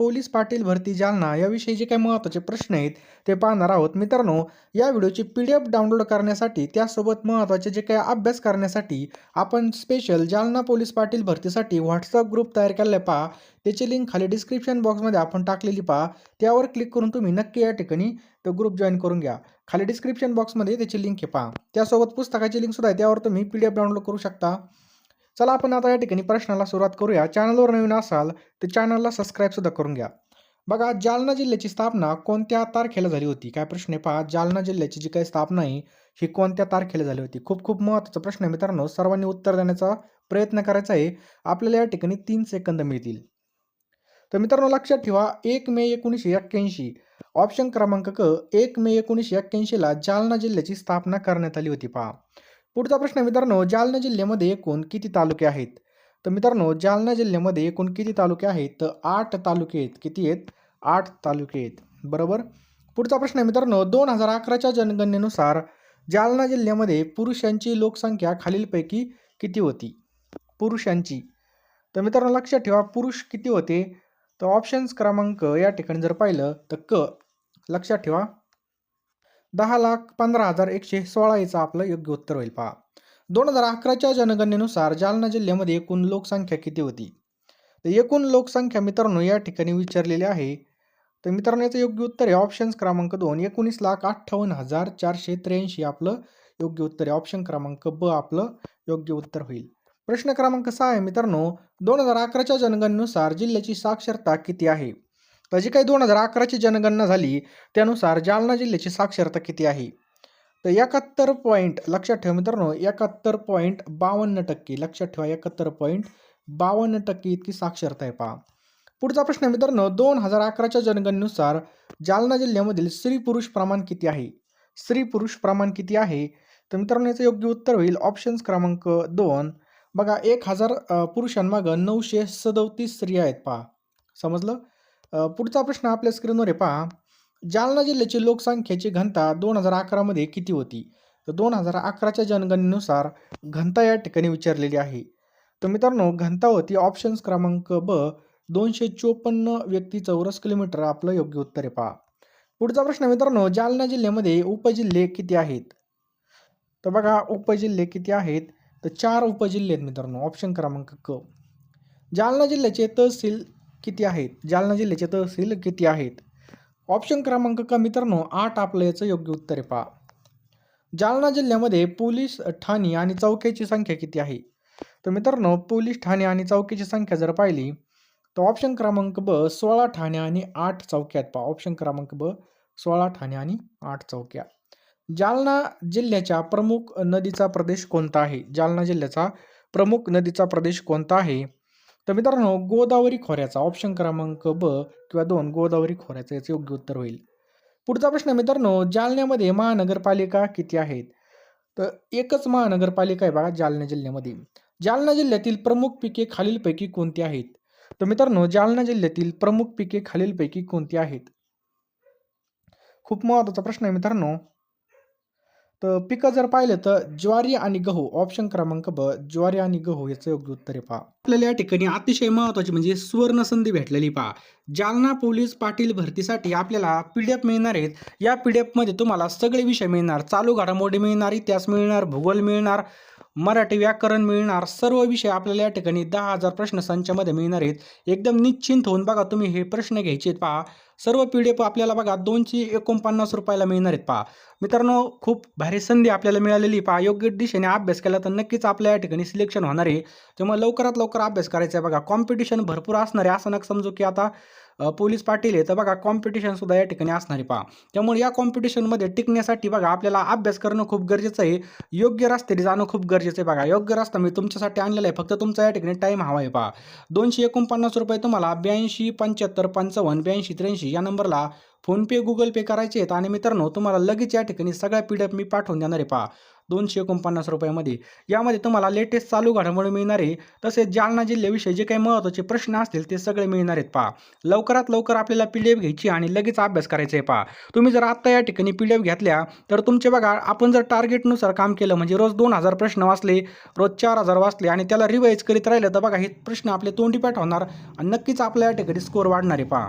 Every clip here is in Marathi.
पोलीस पाटील भरती जालना याविषयी जे काही महत्त्वाचे प्रश्न आहेत ते पाहणार आहोत. मित्रांनो या व्हिडिओची पी डी एफ डाउनलोड करण्यासाठी त्यासोबत महत्त्वाचे जे काही अभ्यास करण्यासाठी आपण स्पेशल जालना पोलीस पाटील भरतीसाठी व्हॉट्सअप ग्रुप तयार केलेला पहा. त्याची लिंक खाली डिस्क्रिप्शन बॉक्समध्ये आपण टाकलेली पहा. त्यावर क्लिक करून तुम्ही नक्की या ठिकाणी तो ग्रुप जॉईन करून घ्या. खाली डिस्क्रिप्शन बॉक्समध्ये त्याची लिंक हे पहा. त्यासोबत पुस्तकाची लिंकसुद्धा आहे त्यावर तुम्ही पी डी एफ डाउनलोड करू शकता. चला आपण आता या ठिकाणी प्रश्नाला सुरुवात करूया. चॅनलवर नवीन असाल तर चॅनलला सबस्क्राईबसुद्धा करून घ्या. बघा जालना जिल्ह्याची स्थापना कोणत्या तारखेला झाली होती? काय प्रश्न आहे? पहा जालना जिल्ह्याची जी काही स्थापना आहे ही कोणत्या तारखेला झाली होती? खूप खूप महत्त्वाचा प्रश्न आहे मित्रांनो. सर्वांनी उत्तर देण्याचा प्रयत्न करायचा आहे. आपल्याला या ठिकाणी तीन सेकंद मिळतील. तर मित्रांनो लक्षात ठेवा एक मे एकोणीसशे एक्क्याऐंशी. ऑप्शन क्रमांक क एक मे एकोणीसशे एक्क्याऐंशीला जालना जिल्ह्याची स्थापना करण्यात आली होती. पहा. पुढचा प्रश्न मित्रांनो जालना जिल्ह्यामध्ये एकूण किती तालुके आहेत? तर मित्रांनो जालना जिल्ह्यामध्ये एकूण किती तालुके आहेत? तर आठ तालुके आहेत. किती आहेत? आठ तालुके आहेत. बरोबर? पुढचा प्रश्न आहे मित्रांनो दोन हजार अकराच्या जनगणनेनुसार जालना जिल्ह्यामध्ये पुरुषांची लोकसंख्या खालीलपैकी किती होती? पुरुषांची. तर मित्रांनो लक्षात ठेवा पुरुष किती होते? तर ऑप्शन्स क्रमांक या ठिकाणी जर पाहिलं तर क. लक्षात ठेवा. दहा लाख पंधरा हजार एकशे सोळा याचं आपलं योग्य उत्तर होईल पहा. दोन हजार अकराच्या जनगणनेनुसार जालना जिल्ह्यामध्ये एकूण लोकसंख्या किती होती? तर एकूण लोकसंख्या मित्रांनो या ठिकाणी विचारलेली आहे. तर मित्रांनो याचं योग्य उत्तर आहे ऑप्शन्स क्रमांक दोन. एकोणीस लाख अठ्ठावन्न हजार चारशे त्र्याऐंशी आपलं योग्य उत्तर आहे. ऑप्शन क्रमांक ब आपलं योग्य उत्तर होईल. प्रश्न क्रमांक सहा आहे मित्रांनो दोन हजार अकराच्या जनगणनेनुसार जिल्ह्याची साक्षरता किती आहे? तर जी काही दोन हजार अकराची जनगणना झाली त्यानुसार जालना जिल्ह्याची साक्षरता किती आहे? तर एकाहत्तर पॉईंट लक्षात ठेवा मित्रांनो एकाहत्तर पॉईंट बावन्न टक्के लक्षात ठेवा एकाहत्तर पॉईंट बावन्न टक्के इतकी साक्षरता आहे पहा. पुढचा प्रश्न आहे मित्रांनो दोन हजार अकराच्या जनगणनेनुसार जालना जिल्ह्यामधील स्त्री पुरुष प्रमाण किती आहे? स्त्री पुरुष प्रमाण किती आहे? तर मित्रांनो याचं योग्य उत्तर होईल ऑप्शन्स क्रमांक दोन. बघा एक हजार पुरुषांमागं नऊशे सदोतीस स्त्रिया आहेत पहा. समजलं? पुढचा प्रश्न आपल्या स्क्रीनवर आहे पहा. जालना जिल्ह्याची लोकसंख्येची घनता दोन हजार अकरामध्ये किती होती? तर दोन हजार अकराच्या जनगणनेनुसार घनता या ठिकाणी विचारलेली आहे. तर मित्रांनो घनता होती ऑप्शन्स क्रमांक ब दोनशे चोपन्न व्यक्ती चौरस किलोमीटर. आपलं योग्य उत्तर आहे पहा. पुढचा प्रश्न मित्रांनो जालना जिल्ह्यामध्ये उपजिल्हे किती आहेत? तर बघा उपजिल्हे किती आहेत? तर चार उपजिल्हे आहेत मित्रांनो ऑप्शन क्रमांक क. जालना जिल्ह्याचे तहसील किती आहेत? जालना जिल्ह्याचे तहसील किती आहेत? ऑप्शन क्रमांक का मित्रांनो आठ आपलं याचं योग्य उत्तर आहे पहा. जालना जिल्ह्यामध्ये पोलीस ठाणे आणि चौक्याची संख्या किती आहे? तर मित्रांनो पोलीस ठाणे आणि चौकीची संख्या जर पाहिली तर ऑप्शन क्रमांक ब सोळा ठाणे आणि आठ चौक्यात पहा. ऑप्शन क्रमांक ब सोळा ठाणे आणि आठ चौक्या. जालना जिल्ह्याच्या प्रमुख नदीचा प्रदेश कोणता आहे? जालना जिल्ह्याचा प्रमुख नदीचा प्रदेश कोणता आहे? तर मित्रांनो गोदावरी खोऱ्याचा ऑप्शन क्रमांक ब किंवा दोन गोदावरी खोऱ्याचं याचं योग्य उत्तर होईल. पुढचा प्रश्न मित्रांनो जालन्यामध्ये महानगरपालिका किती आहेत? तर एकच महानगरपालिका आहे बघा जालना जिल्ह्यामध्ये. जालना जिल्ह्यातील प्रमुख पिके खालीलपैकी कोणती आहेत? तर मित्रांनो जालना जिल्ह्यातील प्रमुख पिके खालीलपैकी कोणती आहेत? खूप महत्त्वाचा प्रश्न आहे मित्रांनो. तर पिकं जर पाहिलं तर ज्वारी आणि गहू ऑप्शन क्रमांक ब ज्वारी आणि गहू याचं योग्य उत्तर आहे पहा. आपल्याला या ठिकाणी अतिशय महत्त्वाची म्हणजे सुवर्ण संधी भेटलेली पहा. जालना पोलीस पाटील भरतीसाठी आपल्याला पी डी एफ मिळणार आहेत. या पी डी एफमध्ये तुम्हाला सगळे विषय मिळणार चालू घडामोडी मिळणार इतिहास मिळणार भूगोल मिळणार मराठी व्याकरण मिळणार सर्व विषय आपल्याला या ठिकाणी दहा हजार प्रश्न संचामध्ये मिळणार आहेत. एकदम निश्चिंत होऊन बघा तुम्ही हे प्रश्न घ्यायचे पहा. सर्व पी डी एफ आपल्याला बघा दोनशे एकोणपन्नास रुपयाला मिळणार आहेत पहा. मित्रांनो खूप भारी संधी आपल्याला मिळालेली पहा. योग्य दिशेने अभ्यास केला तर नक्कीच आपल्या या ठिकाणी सिलेक्शन होणार आहे. त्यामुळे लवकरात लवकर अभ्यास करायचा आहे बघा. कॉम्पिटिशन भरपूर असणार आहे. असं नका समजू की आता पोलीस पाटील आहे तर बघा कॉम्पिटिशनसुद्धा या ठिकाणी असणार आहे पहा. त्यामुळे या कॉम्पिटिशनमध्ये टिकण्यासाठी बघा आपल्याला अभ्यास करणं खूप गरजेचं आहे. योग्य रस्त्याने जाणं खूप गरजेचं आहे बघा. योग्य रस्ता मी तुमच्यासाठी आणलेला आहे. फक्त तुमचा या ठिकाणी टाईम हवा आहे पहा. दोनशे एकोणपन्नास रुपये तुम्हाला ब्याऐंशी पंच्याहत्तर पंचावन्न ब्याऐंशी त्र्याऐंशी या नंबरला फोनपे गुगल पे करायचे आहेत. आणि मित्रांनो तुम्हाला लगेच या ठिकाणी सगळ्या पी डी एफ मी पाठवून देणार आहे. पहा दोनशे एकोणपन्नास रुपयामध्ये. यामध्ये तुम्हाला लेटेस्ट चालू घडामोडी मिळणार आहे. तसेच जालना जिल्ह्याविषयी जे काही महत्त्वाचे प्रश्न असतील ते सगळे मिळणार आहेत. पहा लवकरात लवकर आपल्याला पी डी एफ घ्यायची आणि लगेच अभ्यास करायचा आहे. पहा तुम्ही जर आत्ता या ठिकाणी पी डी एफ घेतल्या तर तुमचे बघा आपण जर टार्गेटनुसार काम केलं म्हणजे रोज दोन हजार प्रश्न वाचले रोज चार हजार वाचले आणि त्याला रिवाईज करीत राहिलं तर बघा हे प्रश्न आपले तोंडीपाठ होणार आणि नक्कीच आपल्या या ठिकाणी स्कोअर वाढणार आहे. पहा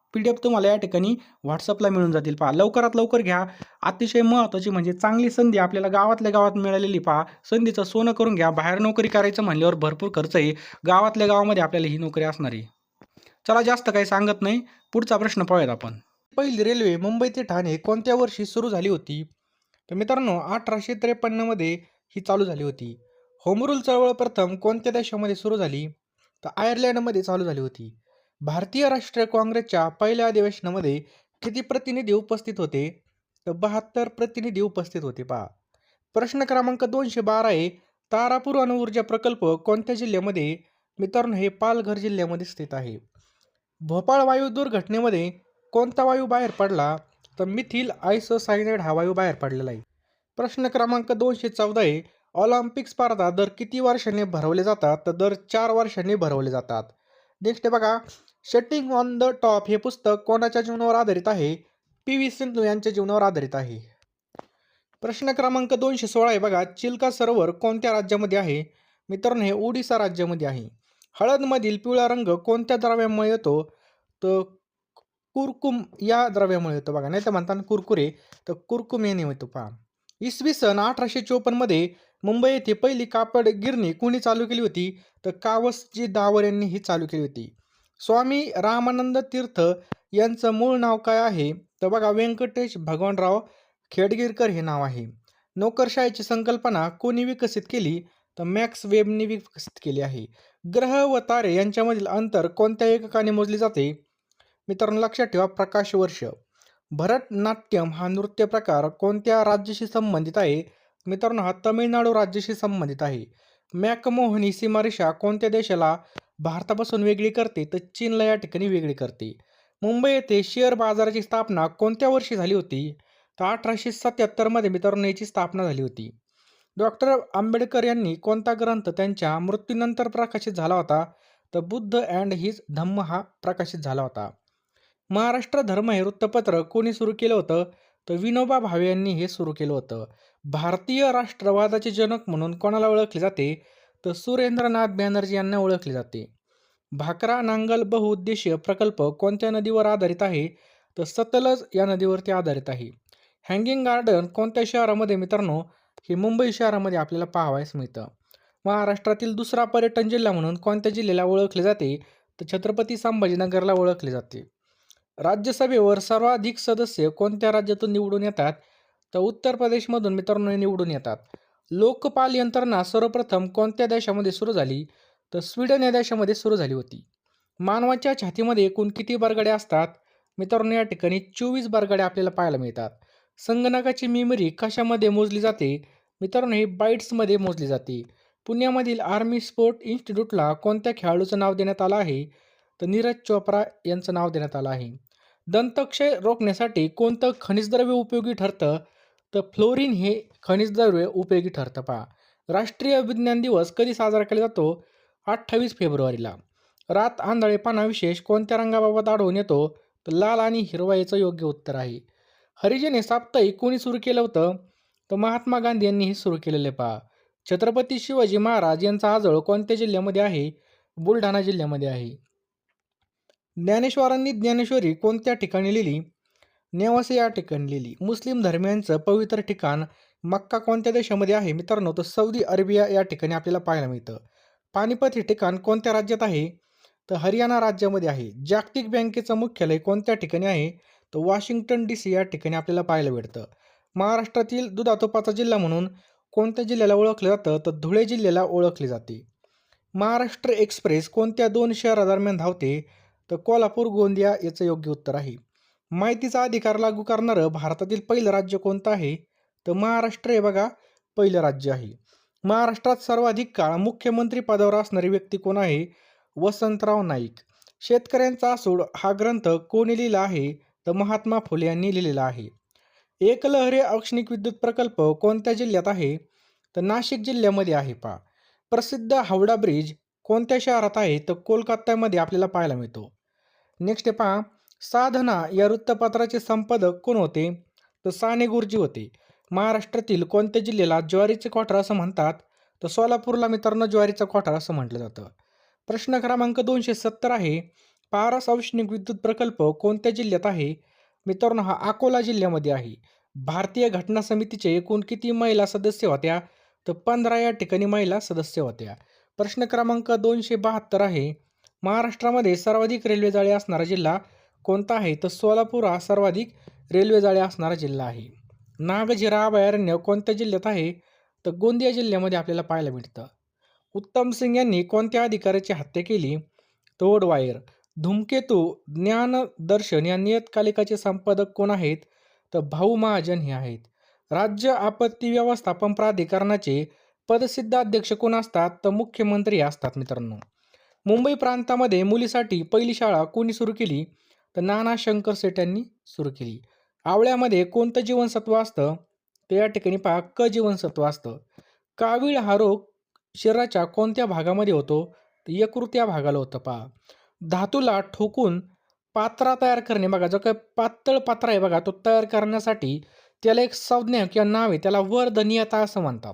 पी डी एफ तुम्हाला या ठिकाणी व्हॉट्सअपला मिळून जातील. पहा लवकरात लवकर घ्या. अतिशय महत्त्वाची म्हणजे चांगली संधी आपल्याला गावातल्या गावात मिळालेली पहा. संधीचं सोनं करून घ्या. बाहेर नोकरी करायचं म्हणल्यावर भरपूर खर्च आहे गावातल्या गावामध्ये आपल्याला ही नोकरी असणार आहे. चला जास्त काही सांगत नाही. पुढचा प्रश्न पाहूयात आपण. पहिली रेल्वे मुंबई ते ठाणे कोणत्या वर्षी सुरू झाली होती? तर मित्रांनो अठराशे त्रेपन्नमध्ये ही चालू झाली होती. होमरूल चळवळ प्रथम कोणत्या देशामध्ये सुरू झाली? तर आयर्लंडमध्ये चालू झाली होती. भारतीय राष्ट्रीय काँग्रेसच्या पहिल्या अधिवेशनामध्ये किती प्रतिनिधी उपस्थित होते? तर बहात्तर प्रतिनिधी उपस्थित होते पहा. प्रश्न क्रमांक दोनशे बारा आहे तारापूर अणुऊर्जा प्रकल्प कोणत्या जिल्ह्यामध्ये? मित्रांनो हे पालघर जिल्ह्यामध्ये स्थित आहे. भोपाळ वायू दुर्घटनेमध्ये कोणता वायू बाहेर पडला? तर मिथिल आयसोसायनाइड हा वायू बाहेर पडलेला आहे. प्रश्न क्रमांक दोनशे चौदा आहे ऑलिम्पिक स्पर्धा दर किती वर्षांनी भरवले जातात? तर दर चार वर्षांनी भरवले जातात. नेक्स्ट बघा शटिंग ऑन द टॉप हे पुस्तक कोणाच्या जीवनावर आधारित आहे? पी. व्ही. सिंधू यांच्या जीवनावर आधारित आहे. प्रश्न क्रमांक दोनशे सोळा आहे बघा. चिल्का सरोवर कोणत्या राज्यामध्ये आहे? मित्रांनो हे ओडिसा राज्यामध्ये आहे. हळदमधील पिवळा रंग कोणत्या द्रव्यामुळे येतो? तर कुरकुम या द्रव्यामुळे येतो बघा. नाही तर म्हणताना कुरकुरे. तर कुरकुम याने येतो पहा. इसवी सन अठराशे चोपन्नमध्ये मुंबई येथे पहिली कापड गिरणी कुणी चालू केली होती? तर कावसजी दावर यांनी ही चालू केली होती. स्वामी रामानंद तीर्थ यांचं मूळ नाव काय आहे? तर बघा व्यंकटेश भगवानराव खेडगिरकर हे नाव आहे. नोकरशाहीची संकल्पना कोणी विकसित केली? तर मॅक्स वेबनी विकसित केली आहे. ग्रह व तारे यांच्यामधील अंतर कोणत्या एककाने मोजले जाते? मित्रांनो लक्षात ठेवा प्रकाश वर्ष. भरतनाट्यम हा नृत्य प्रकार कोणत्या राज्याशी संबंधित आहे? मित्रांनो हा तमिळनाडू राज्याशी संबंधित आहे. मॅकमोहन ही सीमारेषा कोणत्या देशाला भारतापासून वेगळी करते तर चीनला या ठिकाणी वेगळी करते. मुंबई येथे शेअर बाजाराची स्थापना कोणत्या वर्षी झाली होती? तर अठराशे सत्याहत्तरमध्ये मित्रांनो याची स्थापना झाली होती. डॉक्टर आंबेडकर यांनी कोणता ग्रंथ त्यांच्या मृत्यूनंतर प्रकाशित झाला होता? तर बुद्ध अँड हिज धम्म हा प्रकाशित झाला होता. महाराष्ट्र धर्म हे वृत्तपत्र कोणी सुरू केलं होतं? तर विनोबा भावे यांनी हे सुरू केलं होतं. भारतीय राष्ट्रवादाचे जनक म्हणून कोणाला ओळखले जाते? तर सुरेंद्रनाथ बॅनर्जी यांना ओळखले जाते. भाकरा नांगल बहुउद्देशीय प्रकल्प कोणत्या नदीवर आधारित आहे? तर सतलज या नदीवरती आधारित आहे. हँगिंग गार्डन कोणत्या शहरामध्ये मित्रांनो? हे मुंबई शहरामध्ये आपल्याला पाहावयास मिळतं. महाराष्ट्रातील दुसरा पर्यटन जिल्हा म्हणून कोणत्या जिल्ह्याला ओळखले जाते? तर छत्रपती संभाजीनगरला ओळखले जाते. राज्यसभेवर सर्वाधिक सदस्य कोणत्या राज्यातून निवडून येतात? तर उत्तर प्रदेशमधून मित्रांनो हे निवडून येतात. लोकपाल यंत्रणा सर्वप्रथम कोणत्या देशामध्ये सुरू झाली? तर स्वीडन या देशामध्ये सुरू झाली होती. मानवाच्या छातीमध्ये एकूण किती बरगड्या असतात? मित्रांनो या ठिकाणी चोवीस बरगड्या आपल्याला पाहायला मिळतात. संगणकाची मेमरी कशामध्ये मोजली जाते? मित्रांनो ही बाईट्समध्ये मोजली जाते. पुण्यामधील आर्मी स्पोर्ट इन्स्टिट्यूटला कोणत्या खेळाडूचं नाव देण्यात आलं आहे? तर नीरज चोप्रा यांचं नाव देण्यात आलं आहे. दंतक्षय रोखण्यासाठी कोणतं खनिजद्रव्य उपयोगी ठरतं? तर फ्लोरिन हे खनिजद्रव्य उपयोगी ठरतं पहा. राष्ट्रीय विज्ञान दिवस कधी साजरा केला जातो? अठ्ठावीस फेब्रुवारीला. रात आंधळेपणा विशेष कोणत्या रंगाबाबत आढळून येतो? तर लाल आणि हिरवा याचं योग्य उत्तर आहे. हरिजन हे साप्ताहिक कोणी सुरू केलं होतं? तर महात्मा गांधी यांनी हे सुरू केलेले पहा. छत्रपती शिवाजी महाराज यांचा आजळ कोणत्या जिल्ह्यामध्ये आहे? बुलढाणा जिल्ह्यामध्ये आहे. ज्ञानेश्वरांनी ज्ञानेश्वरी कोणत्या ठिकाणी लिहिली? नेवासे या ठिकाणी लिहिली. मुस्लिम धर्मियांचं पवित्र ठिकाण मक्का कोणत्या देशामध्ये आहे? मित्रांनो तर सौदी अरेबिया या ठिकाणी आपल्याला पाहायला मिळतं. पानिपत हे ठिकाण कोणत्या राज्यात आहे? तर हरियाणा राज्यामध्ये आहे. जागतिक बँकेचं मुख्यालय कोणत्या ठिकाणी आहे? तर वॉशिंग्टन डी सी या ठिकाणी आपल्याला पाहायला मिळतं. महाराष्ट्रातील दुधातोपाचा जिल्हा म्हणून कोणत्या जिल्ह्याला ओळखलं जातं? तर धुळे जिल्ह्याला ओळखले जाते. महाराष्ट्र एक्सप्रेस कोणत्या दोन शहरादरम्यान धावते? तर कोल्हापूर गोंदिया याचं योग्य उत्तर आहे. माहितीचा अधिकार लागू करणारं भारतातील पहिलं राज्य कोणतं आहे? तर महाराष्ट्र हे बघा पहिलं राज्य आहे. महाराष्ट्रात सर्वाधिक काळ मुख्यमंत्री पदावर असणारी व्यक्ती कोण आहे? वसंतराव नाईक. शेतकऱ्यांचा सूड हा ग्रंथ कोणी लिहिला आहे? तर महात्मा फुले यांनी लिहिलेला आहे. एकलहरे औष्णिक विद्युत प्रकल्प कोणत्या जिल्ह्यात आहे? तर नाशिक जिल्ह्यामध्ये आहे पा प्रसिद्ध हावडा ब्रिज कोणत्या शहरात आहे? तर कोलकात्यामध्ये आपल्याला पाहायला मिळतो. नेक्स्ट पहा. साधना या वृत्तपत्राचे संपादक कोण होते? तर साने गुरुजी होते. महाराष्ट्रातील कोणत्या जिल्ह्याला ज्वारीचे क्वार्टर असं म्हणतात? तर सोलापूरला मित्रांनो ज्वारीचा क्वार्टर असं म्हटलं जातं. प्रश्न क्रमांक दोनशे सत्तर आहे पारस औष्णिक विद्युत प्रकल्प कोणत्या जिल्ह्यात आहे? मित्रांनो हा अकोला जिल्ह्यामध्ये आहे. भारतीय घटना समितीचे एकूण किती महिला सदस्य होत्या? तर पंधरा या ठिकाणी महिला सदस्य होत्या. प्रश्न क्रमांक दोनशे बहात्तर आहे महाराष्ट्रामध्ये सर्वाधिक रेल्वे जाळे असणारा जिल्हा कोणता आहे तर सोलापूर हा सर्वाधिक रेल्वे जाळे असणारा जिल्हा आहे. नागझिरा अभयारण्य कोणत्या जिल्ह्यात आहे? तर गोंदिया जिल्ह्यामध्ये आपल्याला पाहायला मिळतं. उत्तम सिंग यांनी कोणत्या अधिकाऱ्याची हत्या केली? तर ओडवायर धूमकेतू ज्ञानदर्शन या नियतकालिकाचे संपादक कोण आहेत? तर भाऊ महाजन हे आहेत. राज्य आपत्ती व्यवस्थापन प्राधिकरणाचे पदसिद्ध अध्यक्ष कोण असतात? तर मुख्यमंत्री असतात मित्रांनो. मुंबई प्रांतामध्ये मुलीसाठी पहिली शाळा कोणी सुरू केली? तर नाना शंकर सेठ यांनी सुरू केली. आवळ्यामध्ये कोणतं जीवनसत्व असतं? तर या ठिकाणी पहा क जीवनसत्व असतं. कावीळ हा रोग शरीराच्या कोणत्या भागामध्ये होतो? तर यकृत या भागाला होतं पहा. धातूला ठोकून पात्रा तयार करणे. बघा जो काही पातळ पात्रा आहे बघा तो तयार करण्यासाठी त्याला एक संज्ञा किंवा नाव आहे त्याला वर्धनीयता असं म्हणतात.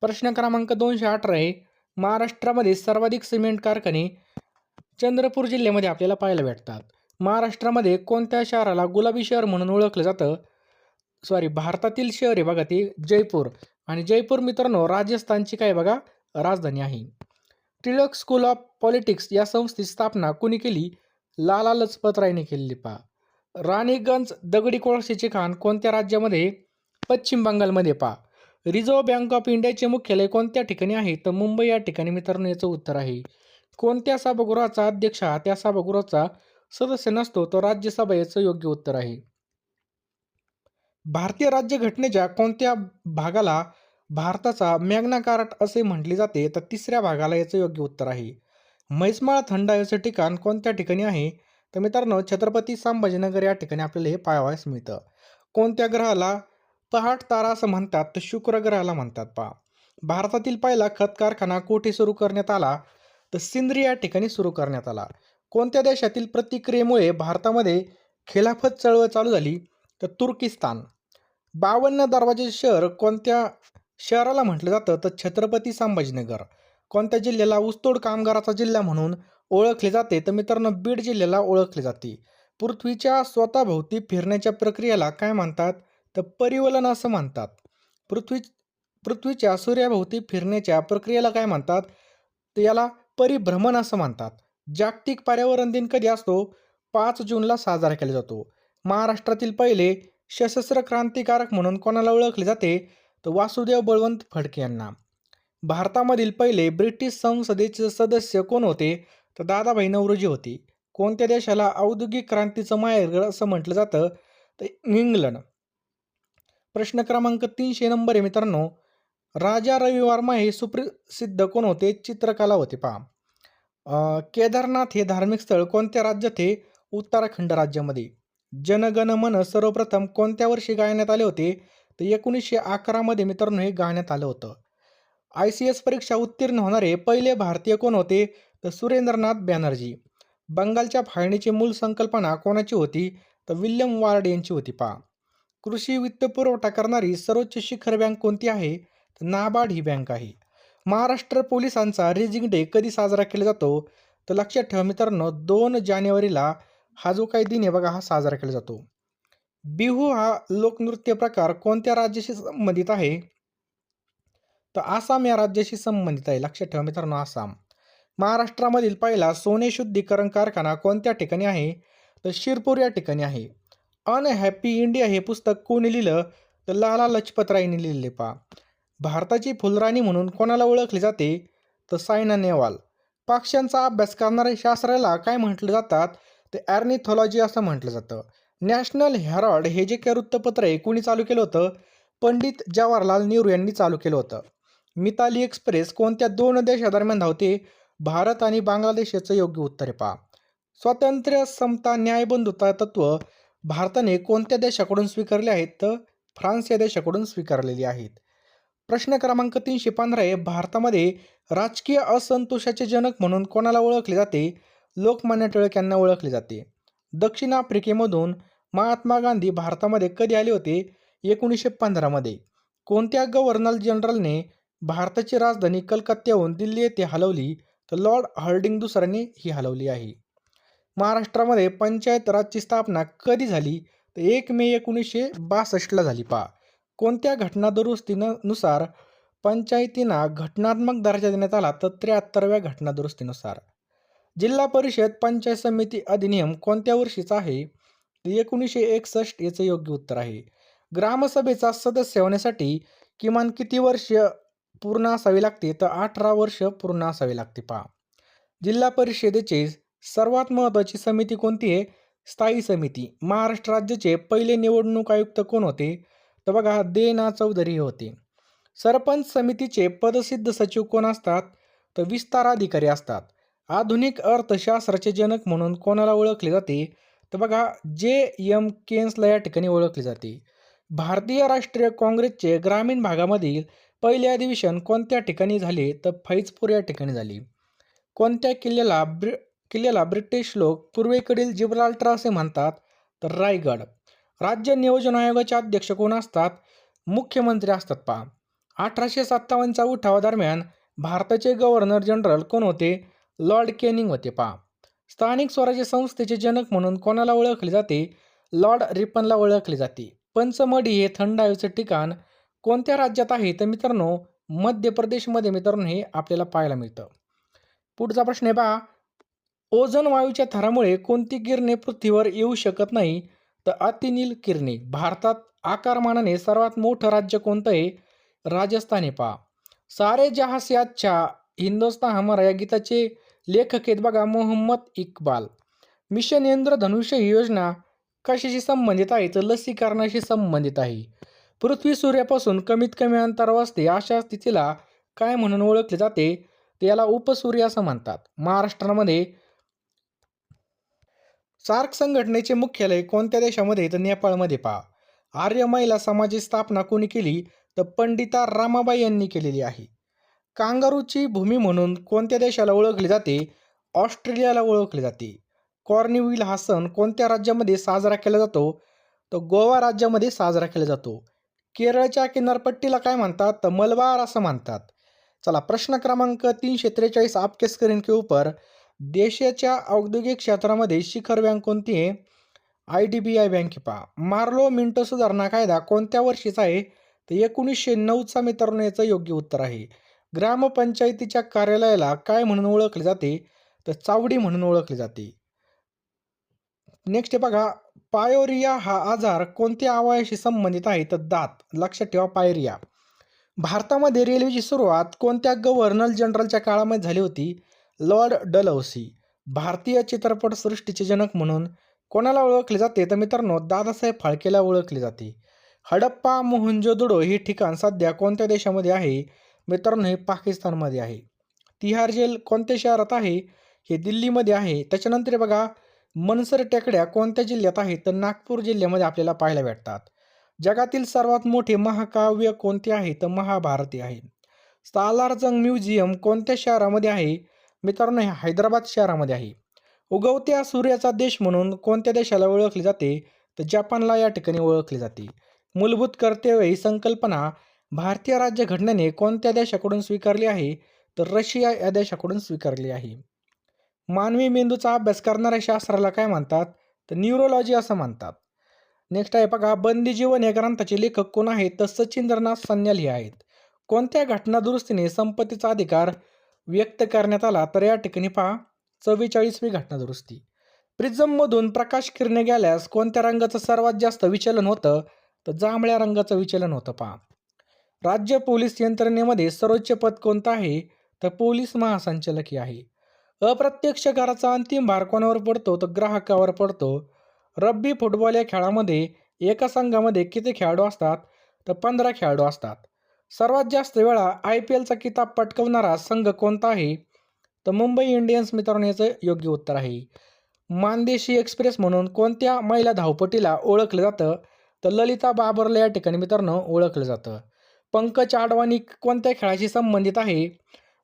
प्रश्न क्रमांक दोनशे अठरा आहे. महाराष्ट्रामध्ये सर्वाधिक सिमेंट कारखाने चंद्रपूर जिल्ह्यामध्ये आपल्याला पाहायला भेटतात. महाराष्ट्रामध्ये कोणत्या शहराला गुलाबी शहर म्हणून ओळखलं जातं? सॉरी भारतातील शहर आहे बघा ती जयपूर. आणि जयपूर मित्रांनो राजस्थानची काय बघा? राजधानी आहे. टिळक स्कूल ऑफ पॉलिटिक्स या संस्थेची स्थापना कोणी केली? लाला लजपत रायने केलेली पहा. राणीगंज दगडी कोळशीचे खाण कोणत्या राज्यामध्ये? पश्चिम बंगालमध्ये पहा. रिझर्व्ह बँक ऑफ इंडियाचे मुख्यालय कोणत्या ठिकाणी आहे? तर मुंबई या ठिकाणी मित्रांनो याचं उत्तर आहे. कोणत्या सभागृहाचा अध्यक्ष हा? त्या सभागृहाचा सदस्य नसतो तो राज्यसभा याचं योग्य उत्तर आहे. भारतीय राज्यघटनेच्या कोणत्या भागाला भारताचा मॅग्नाकार्ट असे म्हटले जाते तर तिसऱ्या भागाला याचं योग्य उत्तर आहे. म्हैसमाळ थंड ठिकाण कोणत्या ठिकाणी आहे? तर मित्रांनो छत्रपती संभाजीनगर या ठिकाणी आपल्याला हे पाहावयास मिळतं. कोणत्या ग्रहाला पहाट तारा असं म्हणतात तर शुक्र ग्रहाला म्हणतात पहा. भारतातील पहिला खत कारखाना कोठे सुरू करण्यात आला? तर सिंद्री या ठिकाणी सुरू करण्यात आला. कोणत्या देशातील प्रतिक्रियेमुळे भारतामध्ये खिलाफत चळवळ चालू झाली? तर तुर्किस्तान. बावन्न दरवाजे शहर कोणत्या शहराला म्हटलं जातं? तर छत्रपती संभाजीनगर. कोणत्या जिल्ह्याला ऊसतोड कामगाराचा जिल्हा म्हणून ओळखले जाते? तर मित्रांनो बीड जिल्ह्याला ओळखले जाते. पृथ्वीच्या स्वतःभोवती फिरण्याच्या प्रक्रियेला काय म्हणतात? तर परिवलन असं म्हणतात. पृथ्वी पृथ्वीच्या सूर्याभोवती फिरण्याच्या प्रक्रियेला काय म्हणतात? तर याला परिभ्रमण असं म्हणतात. जागतिक पर्यावरण दिन कधी असतो? पाच जूनला साजरा केला जातो. महाराष्ट्रातील पहिले सशस्त्र क्रांतिकारक म्हणून कोणाला ओळखले जाते? तर वासुदेव बळवंत फडके यांना. भारतामधील पहिले ब्रिटिश संसदेचे सदस्य कोण होते? तर दादाभाई नवरोजी होते. कोणत्या देशाला औद्योगिक क्रांतीचं माहेरघर असं म्हटलं जातं? तर इंग्लंड. प्रश्न क्रमांक तीनशे नंबर आहे मित्रांनो. राजा रवी वर्मा हे सुप्रसिद्ध कोण होते? चित्रकला होते पहा. केदारनाथ हे धार्मिक स्थळ कोणत्या राज्यात हे उत्तराखंड राज्यामध्ये. जनगण मन सर्वप्रथम कोणत्या वर्षी गायण्यात आले होते? तर एकोणीसशे अकरामध्ये मित्रांनो हे गाण्यात आलं होतं. आय सी एस परीक्षा उत्तीर्ण होणारे पहिले भारतीय कोण होते? तर सुरेंद्रनाथ बॅनर्जी. बंगालच्या फाळणीची मूळ संकल्पना कोणाची होती? तर विल्यम वार्ड यांची होती पहा. कृषी वित्तपुरवठा करणारी सर्वोच्च शिखर बँक कोणती आहे? तर नाबार्ड ही बँक आहे. महाराष्ट्र पोलिसांचा रेजिंग डे कधी साजरा केला जातो? तर लक्षात ठेवा मित्रांनो दोन जानेवारीला हा जो काही दिन आहे बघा हा साजरा केला जातो. बिहू हा लोकनृत्य प्रकार कोणत्या राज्याशी संबंधित आहे? तर आसाम या राज्याशी संबंधित आहे. लक्षात ठेवा मित्रांनो आसाम. महाराष्ट्रामधील पहिला सोने शुद्धीकरण कारखाना कोणत्या ठिकाणी आहे? तर शिरपूर या ठिकाणी आहे. अनहॅपी इंडिया हे पुस्तक कोणी लिहिलं? तर लाला लजपत रायने लिहिले पा भारताची फुलराणी म्हणून कोणाला ओळखले जाते? तर सायना नेहवाल. पक्ष्यांचा अभ्यास करणाऱ्या शास्त्राला काय म्हटलं जातात? ते ॲर्निथॉलॉजी असं म्हटलं जातं. नॅशनल हेराल्ड हे जे काही वृत्तपत्र आहे कोणी चालू केलं होतं? पंडित जवाहरलाल नेहरू यांनी चालू केलं होतं. मिताली एक्सप्रेस कोणत्या दोन देशादरम्यान धावते? भारत आणि बांगलादेश याचं योग्य उत्तर आहे पहा. स्वातंत्र्य समता न्यायबंधुता तत्त्व तत्व भारताने कोणत्या देशाकडून स्वीकारले आहेत? तर फ्रान्स या देशाकडून स्वीकारलेली आहेत. प्रश्न क्रमांक तीनशे पंधरा आहे भारतामध्ये राजकीय असंतोषाचे जनक म्हणून कोणाला ओळखले जाते? लोकमान्य टिळक यांना ओळखले जाते. दक्षिण आफ्रिकेमधून महात्मा गांधी भारतामध्ये कधी आले होते? एकोणीसशे पंधरामध्ये कोणत्या गव्हर्नर जनरलने भारताची राजधानी कलकत्त्याहून दिल्ली येथे हलवली? तर लॉर्ड हर्डिंग दुसऱ्याने ही हलवली आहे. महाराष्ट्रामध्ये पंचायत राजची स्थापना कधी झाली? तर एक मे एकोणीसशे बासष्टला झाली पहा. कोणत्या घटना दुरुस्तीनुसार पंचायतींना घटनात्मक दर्जा देण्यात आला तर त्र्याहत्तरव्या घटना दुरुस्तीनुसार जिल्हा परिषद पंचायत समिती अधिनियम कोणत्या वर्षीचा आहे? ते एकोणीसशे एकसष्ट याचं योग्य उत्तर आहे. ग्रामसभेचा सदस्य होण्यासाठी किमान किती वर्ष पूर्ण असावी लागते? तर अठरा वर्ष पूर्ण असावी लागते. पहा. जिल्हा परिषदेचे सर्वात महत्त्वाची समिती कोणती आहे? स्थायी समिती. महाराष्ट्र राज्याचे पहिले निवडणूक आयुक्त कोण होते? तर बघा दे ना चौधरी हे होते. सरपंच समितीचे पदसिद्ध सचिव कोण असतात? तर विस्तार अधिकारी असतात. आधुनिक अर्थशास्त्राचे जनक म्हणून कोणाला ओळखले जाते? तर बघा जे एम केन्सला या ठिकाणी ओळखले जाते. भारतीय राष्ट्रीय काँग्रेसचे ग्रामीण भागामधील पहिले अधिवेशन कोणत्या ठिकाणी झाले? तर फैजपूर या ठिकाणी झाले. कोणत्या किल्ल्याला ब्रि किल्ल्याला ब्रिटिश लोक पूर्वेकडील जिब्राल्टर असे म्हणतात? तर रायगड. राज्य नियोजन आयोगाचे अध्यक्ष कोण असतात? मुख्यमंत्री असतात पहा. अठराशे सत्तावन्नच्या उठावादरम्यान भारताचे गव्हर्नर जनरल कोण होते? लॉर्ड केनिंग होते पहा. स्थानिक स्वराज्य संस्थेचे जनक म्हणून कोणाला ओळखले जाते? लॉर्ड रिपनला ओळखले जाते. पंचमढी हे थंड हवेचे ठिकाण. कोणत्या राज्यात आहे? तर मित्रांनो मध्य प्रदेशमध्ये मित्रांनो हे आपल्याला पाहायला मिळतं. पुढचा प्रश्न आहे पहा. ओझोन वायूच्या थरामुळे कोणती गिरणे पृथ्वीवर येऊ शकत नाही? तर अतिनील किरणे भारतात आकारमानाने सर्वात मोठं राज्य कोणतं आहे? राजस्थान हे पहा. सारे जहास से हिंदुस्तान हमारा या गीताचे लेखक आहेत बघा मोहम्मद इक्बाल. मिशन इंद्रधनुष्य ही योजना कशाशी संबंधित आहे? तर लसीकरणाशी संबंधित आहे. पृथ्वी सूर्यापासून कमीत कमी अंतरावर असते अशा स्थितीला काय म्हणून ओळखले जाते? ते याला उपसूर्य असं म्हणतात. महाराष्ट्रामध्ये सार्क संघटनेचे मुख्यालय कोणत्या देशामध्ये तर नेपाळमध्ये पहा. आर्य महिला समाजाची स्थापना कोणी केली? तर पंडिता रामाबाई यांनी केलेली आहे. कांगारूची भूमी म्हणून कोणत्या देशाला ओळखले जाते? ऑस्ट्रेलियाला ओळखले जाते. कॉर्निविल हा सण कोणत्या राज्यामध्ये साजरा केला जातो? तर गोवा राज्यामध्ये साजरा केला जातो. केरळच्या किनारपट्टीला काय म्हणतात? तर मलबार असं म्हणतात. चला प्रश्न क्रमांक तीनशे त्रेचाळीस आपके स्क्रीन के ऊपर देशाच्या औद्योगिक क्षेत्रामध्ये शिखर बँक कोणती आहे? I D B I bank पहा. मार्लो मिंटो सुधारणा कायदा कोणत्या वर्षीचा आहे? तर एकोणीसशे नऊचा मित्रांनो याचं योग्य उत्तर आहे. ग्रामपंचायतीच्या कार्यालयाला काय म्हणून ओळखले जाते? तर चावडी म्हणून ओळखले जाते. नेक्स्ट बघा. पायोरिया हा आजार कोणत्या अवयवाशी संबंधित आहे? तर दात. लक्षात ठेवा पायरिया. भारतामध्ये रेल्वेची सुरुवात कोणत्या गव्हर्नर जनरलच्या काळामध्ये झाली होती? लॉर्ड डलहौसी भारतीय चित्रपटसृष्टीचे जनक म्हणून कोणाला ओळखले जाते? तर मित्रांनो दादासाहेब फाळकेला ओळखले जाते. हडप्पा मोहनजोदडो हे ठिकाण सध्या कोणत्या देशामध्ये आहे? मित्रांनो हे पाकिस्तानमध्ये आहे. तिहार जेल कोणत्या शहरात आहे? हे दिल्लीमध्ये आहे. त्याच्यानंतर बघा मनसर टेकड्या कोणत्या जिल्ह्यात आहेत? तर नागपूर जिल्ह्यामध्ये आपल्याला पाहायला भेटतात. जगातील सर्वात मोठे महाकाव्य कोणते आहे? तर महाभारती आहे. सालारजंग म्युझियम कोणत्या शहरामध्ये आहे? मित्रांनो हे हैदराबाद शहरामध्ये आहे. उगवत्या सूर्याचा देश म्हणून कोणत्या देशाला ओळखले जाते? तर जपानला या ठिकाणी ओळखले जाते. मूलभूत कर्तव्य ही संकल्पना भारतीय राज्यघटनेने कोणत्या देशाकडून स्वीकारली आहे? तर रशिया या देशाकडून स्वीकारली आहे. मानवी मेंदूचा अभ्यास करणाऱ्या शास्त्राला काय म्हणतात? तर न्यूरोलॉजी असं म्हणतात. नेक्स्ट आहे बघा बंदी जीवन या ग्रंथाचे लेखक कोण आहेत? तर सचिंद्रनाथ सन्याल हे आहेत. कोणत्या घटना दुरुस्तीने संपत्तीचा अधिकार व्यक्त करण्यात आला तर या ठिकाणी पहा चव्वेचाळीसवी घटना दुरुस्ती प्रिझममधून प्रकाश किरणे गेल्यास कोणत्या रंगाचं सर्वात जास्त विचलन होतं? तर जांभळ्या रंगाचं विचलन होतं पहा. राज्य पोलीस यंत्रणेमध्ये सर्वोच्च पद कोणतं आहे? तर पोलीस महासंचालकही आहे. अप्रत्यक्ष कराचा अंतिम भार कोणावर पडतो? तर ग्राहकावर पडतो. रब्बी फुटबॉल या खेळामध्ये एका संघामध्ये किती खेळाडू असतात? तर पंधरा खेळाडू असतात. सर्वात जास्त वेळा आय पी एलचा किताब पटकवणारा संघ कोणता आहे तर मुंबई इंडियन्स मित्रांनो याचं योग्य उत्तर आहे. मानदेशी एक्सप्रेस म्हणून कोणत्या महिला धावपटीला ओळखलं जातं? तर ललिता बाबरला या ठिकाणी मित्रांनो ओळखलं जातं. पंकज आडवाणी कोणत्या खेळाशी संबंधित आहे?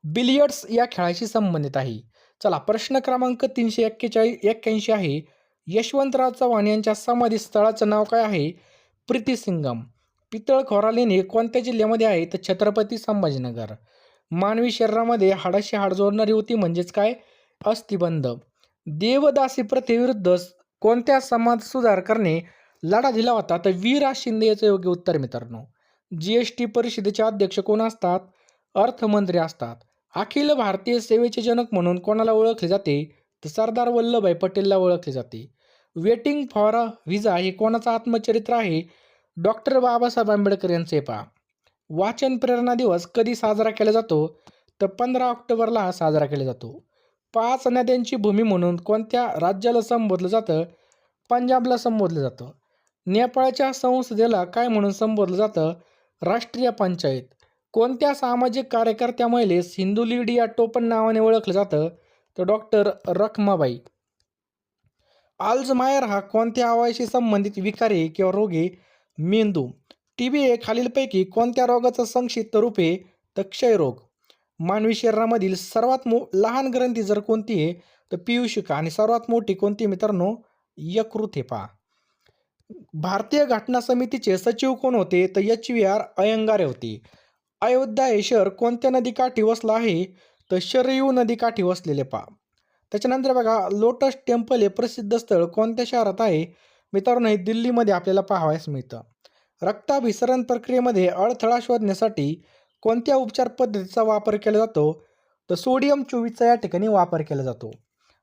बिलियर्ड्स या खेळाशी संबंधित आहे. चला प्रश्न क्रमांक तीनशे एक्केचाळीस एक्क्याऐंशी आहे. यशवंतराव चव्हाण यांच्या समाधी स्थळाचं नाव काय आहे? प्रीती पितळ पितळ लेणी कोणत्या जिल्ह्यामध्ये आहे? तर छत्रपती संभाजीनगर. मानवी शरीरामध्ये हाडाशी हाड जोडणारी होती म्हणजेच काय? अस्थिबंध. देवदासी प्रथेविरुद्ध कोणत्या समाज सुधार करणे लढा दिला होता? तर वीरा शिंदे याचं योग्य उत्तर मित्रांनो. जी एस टी परिषदेचे अध्यक्ष कोण असतात? अर्थमंत्री असतात. अखिल भारतीय सेवेचे जनक म्हणून कोणाला ओळखले जाते? तर सरदार वल्लभभाई पटेलला ओळखले जाते. वेटिंग फॉर अ व्हिजा हे कोणाचं आत्मचरित्र आहे? डॉक्टर बाबासाहेब आंबेडकर यांचे पा वाचन प्रेरणा दिवस कधी साजरा केला जातो? तर पंधरा ऑक्टोबरला साजरा केला जातो. पाच नद्यांची भूमी म्हणून कोणत्या राज्याला संबोधलं जातं? पंजाबला संबोधलं जातं. नेपाळच्या संसदेला काय म्हणून संबोधलं जातं? राष्ट्रीय पंचायत. कोणत्या सामाजिक कार्यकर्त्या महिलेस हिंदू लिडी या टोपण नावाने ओळखलं जातं? तर डॉक्टर रखमाबाई. आल्झमायर हा कोणत्या अवयाशी संबंधित विकारी किंवा रोगे मेंदू. टी बी हे खालीलपैकी कोणत्या रोगाचं संक्षिप्त रूप आहे? तर क्षयरोग मानवी शरीरामधील सर्वात मो लहान ग्रंथी जर कोणती आहे तर पियुषिका आणि सर्वात मोठी कोणती मित्रांनो? यकृत हे पहा भारतीय घटना समितीचे सचिव कोण होते? तर एच व्ही आर अयंगारे होते. अयोध्या हे शहर कोणत्या नदीकाठी वसलं आहे? तर शरयू नदीकाठी वसलेले पहा त्याच्यानंतर बघा लोटस टेम्पल हे प्रसिद्ध स्थळ कोणत्या शहरात आहे? मित्रांनो हे दिल्लीमध्ये आपल्याला पाहावयास मिळतं. रक्ताभिसरण प्रक्रियेमध्ये अडथळा शोधण्यासाठी कोणत्या उपचार पद्धतीचा वापर केला जातो? तर सोडियम चोवीसचा या ठिकाणी वापर केला जातो.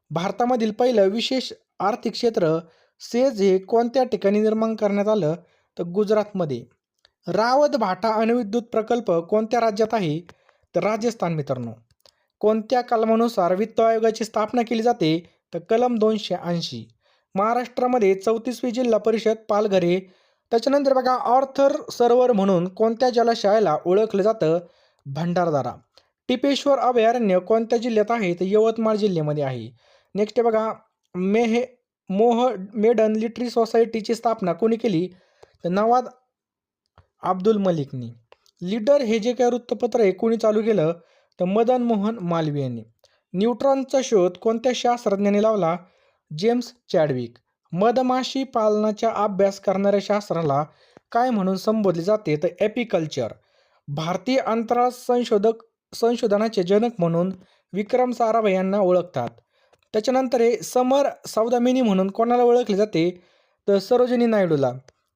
भारतामधील पहिलं विशेष आर्थिक क्षेत्र सेज हे कोणत्या ठिकाणी निर्माण करण्यात आलं? तर गुजरातमध्ये. रावत भाटा अणुविद्युत प्रकल्प कोणत्या राज्यात आहे? तर राजस्थान मित्रांनो. कोणत्या कलमानुसार वित्त आयोगाची स्थापना केली जाते? तर कलम दोनशे ऐंशी. महाराष्ट्रामध्ये चौतीसवी जिल्हा परिषद पालघरे. त्याच्यानंतर बघा ऑर्थर सरोवर म्हणून कोणत्या जलाशयाला ओळखलं जातं? भंडारदारा. टिपेश्वर अभयारण्य कोणत्या जिल्ह्यात आहे? तर यवतमाळ जिल्ह्यामध्ये आहे. नेक्स्ट बघा मेहे मोह मेडन लिटरी सोसायटीची स्थापना कोणी केली? तर नवाद अब्दुल मलिकनी. लीडर हे जे काय वृत्तपत्र आहे कोणी चालू केलं? तर मदन मोहन मालवीय यांनी. न्यूट्रॉनचा शोध कोणत्या शास्त्रज्ञाने लावला? जेम्स चॅडविक मधमाशी पालनाचा अभ्यास करणाऱ्या शास्त्राला काय म्हणून संबोधले जाते? तर एपिकल्चर भारतीय अंतराळ संशोधक संशोधनाचे जनक म्हणून विक्रम साराभाई यांना ओळखतात. त्याच्यानंतर हे समर सौदामिनी म्हणून कोणाला ओळखले जाते? तर सरोजिनी नायडूला.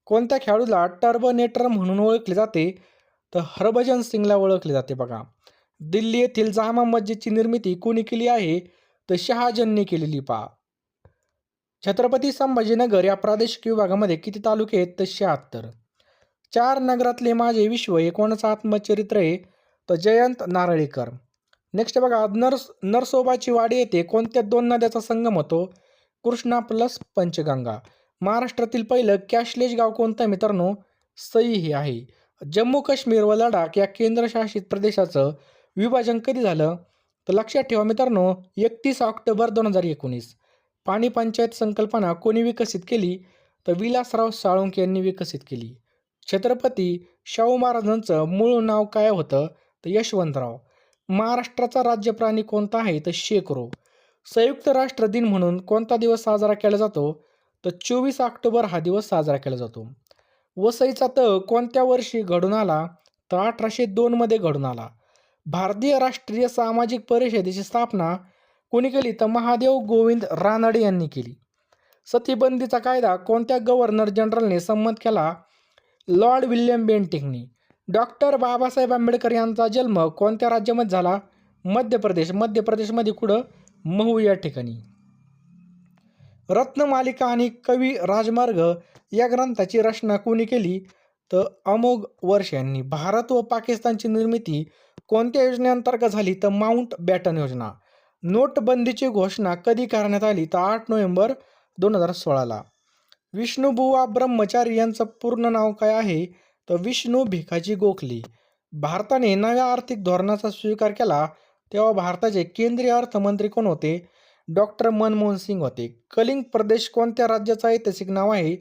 कोणत्या खेळाडूला टर्बनेटर म्हणून ओळखले जाते? तर हरभजन सिंगला ओळखले जाते बघा. दिल्ली येथील जामा मस्जिदची निर्मिती कोणी केली आहे? तर शहाजनने केलेली पहा. छत्रपती संभाजीनगर या प्रादेशिक विभागामध्ये किती तालुके आहेत? तर शहात्तर. चार नगरातले माझे विश्व एकोणच आत्मचरित्र आहे. तर जयंत नारळीकर. नेक्स्ट बघा नर्स नरसोबाची वाडी येथे कोणत्या दोन नद्याचा संगम होतो? कृष्णा प्लस पंचगंगा. महाराष्ट्रातील पहिलं कॅशलेस गाव कोणतं? मित्रांनो सई हे आहे. जम्मू काश्मीर व लडाख या केंद्रशासित प्रदेशाचं विभाजन कधी झालं? तर लक्षात ठेवा मित्रांनो एकतीस ऑक्टोबर दोन हजार एकोणीस. पाणी पंचायत संकल्पना कोणी विकसित केली? तर विलासराव साळुंके यांनी विकसित केली. छत्रपती शाहू महाराजांचं मूळ नाव काय होतं? तर यशवंतराव. महाराष्ट्राचा राज्य प्राणी कोणता आहे? तर शेकरो संयुक्त राष्ट्र दिन म्हणून कोणता दिवस साजरा केला जातो? तर चोवीस ऑक्टोबर हा दिवस साजरा केला जातो. वसईचा तह कोणत्या वर्षी घडून आला? तर अठराशे दोनमध्ये घडून आला. भारतीय राष्ट्रीय सामाजिक परिषदेची स्थापना कोणी केली तर महादेव गोविंद रानडे यांनी केली. सतीबंदीचा कायदा कोणत्या गव्हर्नर जनरलने संमत केला? लॉर्ड विल्यम बेंटिंगनी डॉक्टर बाबासाहेब आंबेडकर यांचा जन्म कोणत्या राज्यामध्ये झाला? मध्य प्रदेश. मध्य प्रदेशमध्ये कुठं? महू या ठिकाणी. रत्नमालिका आणि कवी राजमार्ग या ग्रंथाची रचना कोणी केली? तर अमोघ वर्ष यांनी. भारत व पाकिस्तानची निर्मिती कोणत्या योजनेअंतर्गत झाली? तर माउंट बॅटन योजना. नोटबंदीची घोषणा कधी करण्यात आली तर आठ नोव्हेंबर दोन हजार सोळाला. विष्णुबुवा ब्रह्मचारी यांचं पूर्ण नाव काय आहे? तर विष्णू भिकाजी गोखले. भारताने नव्या आर्थिक धोरणाचा स्वीकार केला तेव्हा भारताचे केंद्रीय अर्थमंत्री कोण होते? डॉक्टर मनमोहन सिंग होते. कलिंग प्रदेश कोणत्या राज्याचं ऐतिहासिक नाव आहे?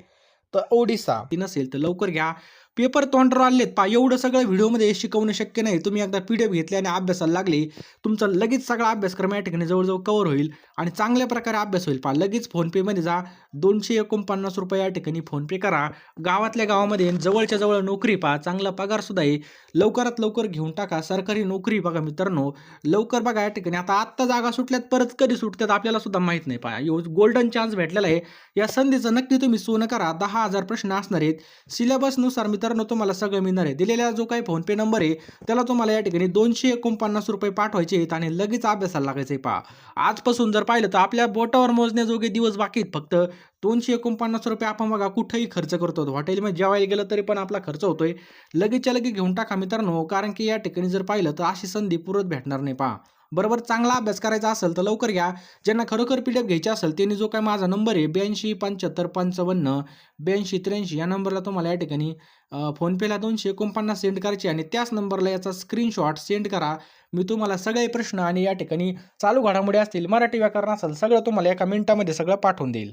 तर ओडिसा. ती नसेल तर लवकर घ्या. पेपर तोंडवर आलेत. पा एवढं सगळं व्हिडिओमध्ये शिकवणं शक्य नाही. तुम्ही एकदा पी डी एफ घेतली आणि अभ्यासाला लागले तुमचा लगेच सगळा अभ्यासक्रम या ठिकाणी जवळजवळ कवर होईल आणि चांगल्या प्रकारे अभ्यास होईल. पा लगेच फोनपेमध्ये जा. दोनशे एकोणपन्नास रुपये या ठिकाणी फोनपे करा. गावातल्या गावामध्ये जवळच्या जवळ नोकरी पहा चांगला पगारसुद्धा आहे. लवकरात लवकर घेऊन टाका. सरकारी नोकरी बघा मित्रांनो. लवकर बघा या ठिकाणी. आता आत्ता जागा सुटल्यात परत कधी सुटतात आपल्याला सुद्धा माहीत नाही. पहा गोल्डन चान्स भेटलेला आहे. या संधीचं नक्की तुम्ही सोनं करा. दहा हजार प्रश्न असणार आहेत. सिलेबसनुसार मित्र मित्रांनो तुम्हाला सगळं मिळणार आहे. दिलेला जो काही फोनपे नंबर आहे त्याला तुम्हाला या ठिकाणी दोनशे एकोणपन्नास रुपये पाठवायचे आहेत आणि लगेच अभ्यासाला लागायचं आहे पहा आजपासून जर पाहिलं तर आपल्या बोटावर मोजण्याजोगे दिवस बाकी आहेत फक्त. दोनशे एकोणपन्नास रुपये आपण बघा कुठेही खर्च करतो. हॉटेलमध्ये जेवायला गेलं तरी पण आपला खर्च होतोय. लगेचच्या लगेच घेऊन टाका मित्रांनो कारण की या ठिकाणी जर पाहिलं तर अशी संधी पुरत भेटणार नाही. पहा बरोबर चांगला अभ्यास करायचा असेल तर लवकर घ्या. ज्यांना खरोखर पी डी एफ घ्यायची असेल त्यांनी जो काय माझा नंबर आहे ब्याऐंशी पंच्याहत्तर पंचावन्न ब्याऐंशी त्र्याऐंशी या नंबरला तुम्हाला या ठिकाणी फोनपेला दोनशे एकोणपन्नास सेंड करायची आणि त्याच नंबरला याचा स्क्रीनशॉट सेंड करा. मी तुम्हाला सगळे प्रश्न आणि या ठिकाणी चालू घडामोडी असतील मराठी व्याकरण असेल सगळं तुम्हाला एका मिनिटामध्ये सगळं पाठवून देईल.